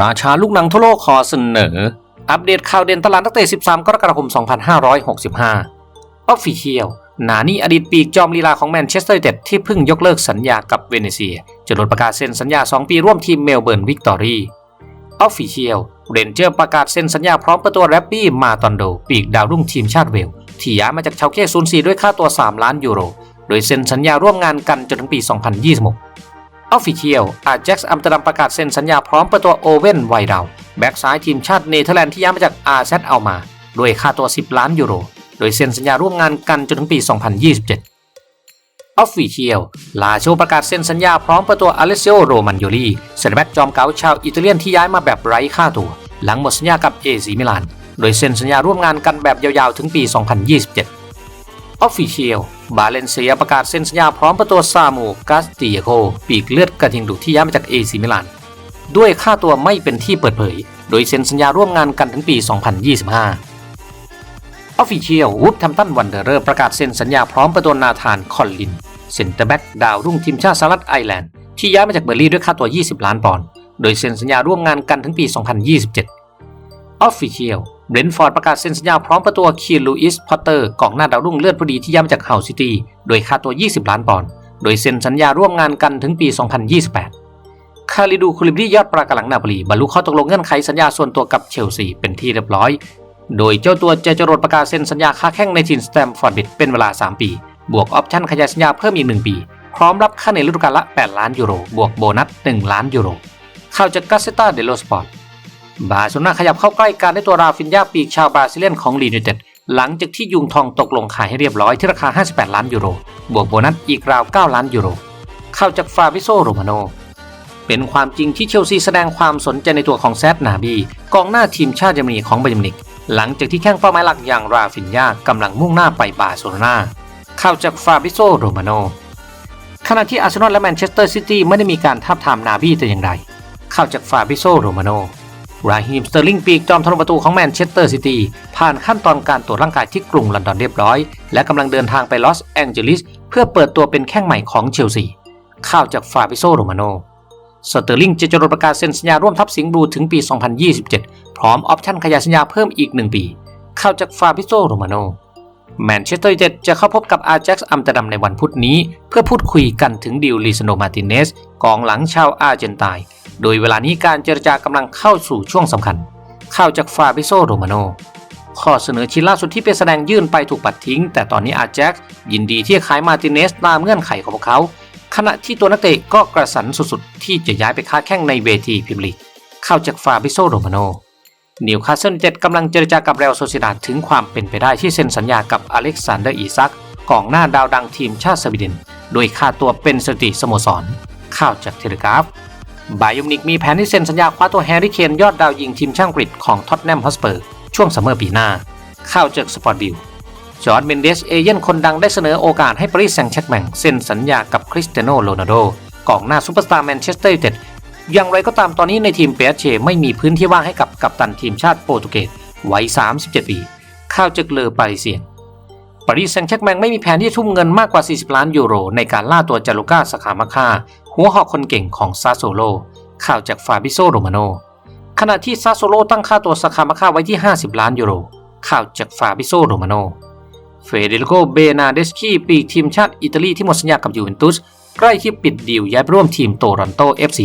ราชาลูกหนังทั่วโลกขอเสนอ อัปเดตข่าวเด่นตลาดนักเตะ 13 กรกฎาคม 2565 ออฟฟิเชียล นานี่อดีตปีกจอมลีลาของแมนเชสเตอร์ยูไนเต็ดที่เพิ่งยกเลิกสัญญากับเวเนเซีย จะลดประกาศเซ็นสัญญา 2 ปีร่วมทีมเมลเบิร์นวิกตอรี่ ออฟฟิเชียล เรนเจอร์ประกาศเซ็นสัญญาพร้อมปิดตัวแรปปี้มาตอนโด ปีกดาวรุ่งทีมชาติเวลที่ย้ายมาจากเชาเก้04ด้วยค่าตัว 3 ล้านยูโร โดยเซ็นสัญญาร่วมงานกันจนถึงปี 2026 ออฟฟิเชียลอาแจ็คส์อัมสเตอร์ดัมประกาศเซ็นสัญญาพร้อมเปิดตัวโอเว่นไวดาวแบ็กซ้ายทีมชาติเนเธอร์แลนด์ที่ย้ายมาจากอาร์เซเอามาด้วยค่าตัว 10 ล้านยูโร โดยเซ็นสัญญาร่วมงานกันจนถึงปี 2027ออฟฟิเชียลลาโชประกาศเซ็นสัญญาพร้อมปิดตัวอเลเซโอโรมันโยลีเซนแบ็กจอมเก๋าชาวอิตาเลียนที่ย้ายมาแบบไร้ค่าตัว หลังหมดสัญญากับเอซีมิลาน โดยเซ็นสัญญาร่วมงานกันแบบยาวๆ ถึงปี 2027ออฟฟิเชียล บาเลนเซียประกาศเซ็นสัญญาพร้อมปิดตัวซามูกาสติโกปีกเลือดกระทิงดุที่ย้ายมาจากเอซีมิลาน ด้วยค่าตัวไม่เป็นที่เปิดเผย โดยเซ็นสัญญาร่วมงานกันถึงปี 2025ออฟฟิเชียลวูดแทมตันวันเดอร์ประกาศเซ็นสัญญาพร้อมประตูนาธานคอลลิน เซนเตอร์แบ็กดาวรุ่งทีมชาติสหรัฐไอร์แลนด์ ที่ย้ายมาจากเบอร์ลี่ด้วยค่าตัว 20 ล้านปอนด์ โดยเซ็นสัญญาร่วมงานกันถึงปี 2027ออฟฟิ เบรนท์ฟอร์ดประกาศเซ็นสัญญาพร้อมประตูคีลูอิส พอตเตอร์กองหน้าดาวรุ่งเลือดพอดีที่ย้ายมาจากเฮาซิตี้ โดยค่าตัว 20 ล้านปอนด์ โดยเซ็นสัญญาร่วมงานกันถึงปี 2028 คาริดูคูลิบรียอดปรากำลังนาปลีบรรลุข้อตกลงเงื่อนไขสัญญาส่วนตัวกับเชลซีเป็นที่เรียบร้อย โดยเจ้าตัวจะจรดประกาศเซ็นสัญญาค้าแข้งในทีมสแตมฟอร์ดบิดเป็นเวลา 3 ปี บวกออปชั่นขยายสัญญาเพิ่มอีก 1 ปี พร้อมรับค่าในฤดูกาลละ 8 ล้านยูโร บวกโบนัส 1 ล้านยูโรข่าวจากกาเซตาเดโลสปอร์ต บาร์เซโลนาขยับเข้าใกล้การได้ตัวราฟินยาปีกชาวบราซิเลียนของลีนูเต็ดหลังจากที่ยุงทองตกลงขายให้เรียบร้อยที่ราคา 58 ล้านยูโร บวกโบนัสอีกราว 9 ล้านยูโร เข่าจากฟาบิโซโรมาโน เป็นความจริงที่เชลซีแสดงความสนใจในตัวของแซดนาบี กองหน้าทีมชาติเยอรมนีของบาเยร์นมิวนิกหลังจากที่แข้งเป้าหมายหลักอย่างราฟินยากำลังมุ่งหน้าไปบาร์เซโลนาเข่าจากฟาบิโซโรมาโนขณะที่อาร์เซนอลและแมนเชสเตอร์ซิตี้ไม่ได้มีการทับทามนาบีแต่อย่างใดข่าจากฟาบิโซโรมาโน ราฮีมสเตอร์ลิงปีกจอมทะลุประตูของแมนเชสเตอร์ซิตี้ผ่านขั้นตอนการตรวจร่างกายที่กรุงลอนดอนเรียบร้อย และกำลังเดินทางไปลอสแองเจลิสเพื่อเปิดตัวเป็นแข้งใหม่ของเชลซีข่าวจากฟาบิโซโรมาโนสเตอร์ลิงจะจดประกาศเซ็นสัญญาร่วมทับสิงห์บลูถึงปี 2027 พร้อมออปชั่นขยายสัญญาเพิ่มอีก 1 ปีข่าวจากฟาบิโซโรมาโน แมนเชสเตอร์ยูไนเต็ดจะเข้าพบกับอาแจ็คซ์อัมสเตอร์ดัมในวันพุธนี้ เพื่อพูดคุยกันถึงดิวลิซโนมาติเนสกองหลังชาวอาร์เจนไตน์โดยเวลานี้การเจรจากำลังเข้าสู่ช่วงสำคัญ ข่าวจากฟาบิโซโรมาโนข้อเสนอชิ้นล่าสุดที่เป็นแสดงยื่นไปถูกปัดทิ้ง แต่ตอนนี้อาแจ็คซ์ยินดีที่จะขายมาติเนสตามเงื่อนไขของพวกเขา ขณะที่ตัวนักเตะก็กระสันสุดๆ ที่จะย้ายไปค้าแข้งในเวทีพรีเมียร์ลีกเข้าจากฟาบิโซโรมาโน นิวคาสเซิลเจ็ดกำลังเจรจากับเรอัลโซซิดาดถึงความเป็นไปได้ที่เซ็นสัญญากับอเล็กซานเดอร์อีซักกองหน้าดาวดังทีมชาติสวีเดน โดยค่าตัวเป็นสติสโมสร ข่าวจากเทเลกราฟบายูนิกมีแผนที่เซ็นสัญญาคว้าตัวแฮร์รี่เคนยอดดาวยิงทีมช่างกรีกของท็อตแนมฮอสเปอร์ช่วงซัมเมอร์ปีหน้า ข่าวจากสปอร์ตบิลจอร์ดเมนเดสเอเย่นคนดังได้เสนอโอกาสให้ปารีสแซงต์แชร์กแมงเซ็นสัญญากับคริสเตียโนโรนัลโดกองหน้าซูเปอร์สตาร์แมนเชสเตอร์ยูไนเต็ด อย่างไรก็ตามตอนนี้ในทีมเปียเชไม่มีพื้นที่ว่างให้กับกัปตันทีมชาติโปรตุเกสวัย 37 ปีข้าวจากเลอปาริเซียนปารีสแซงต์แชร์กแมงไม่มีแผนที่จะทุ่มเงินมากกว่า 40 ล้านยูโร ในการล่าตัวจารุก้าสคามาคาหัวหอกคนเก่งของซาโซโล ข่าวจากฟาบิโซโรมาโน ขณะที่ซาโซโลตั้งค่าตัวสคามาคาไว้ที่ 50 ล้านยูโร ข่าวจากฟาบิโซโรมาโน เฟเดริโก เบนาเดสคีปีกทีมชาติอิตาลีที่หมดสัญญากับยูเวนตุสใกล้ที่ปิดดีลย้ายไปร่วมทีมโตรอนโต FC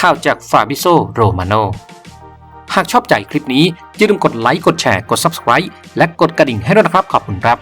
ข่าวจากฟาบิโซโรมาโนหากชอบใจคลิปนี้อย่าลืมกดไลค์กดแชร์กด Subscribe และกดกระดิ่งให้ด้วยนะครับขอบคุณครับ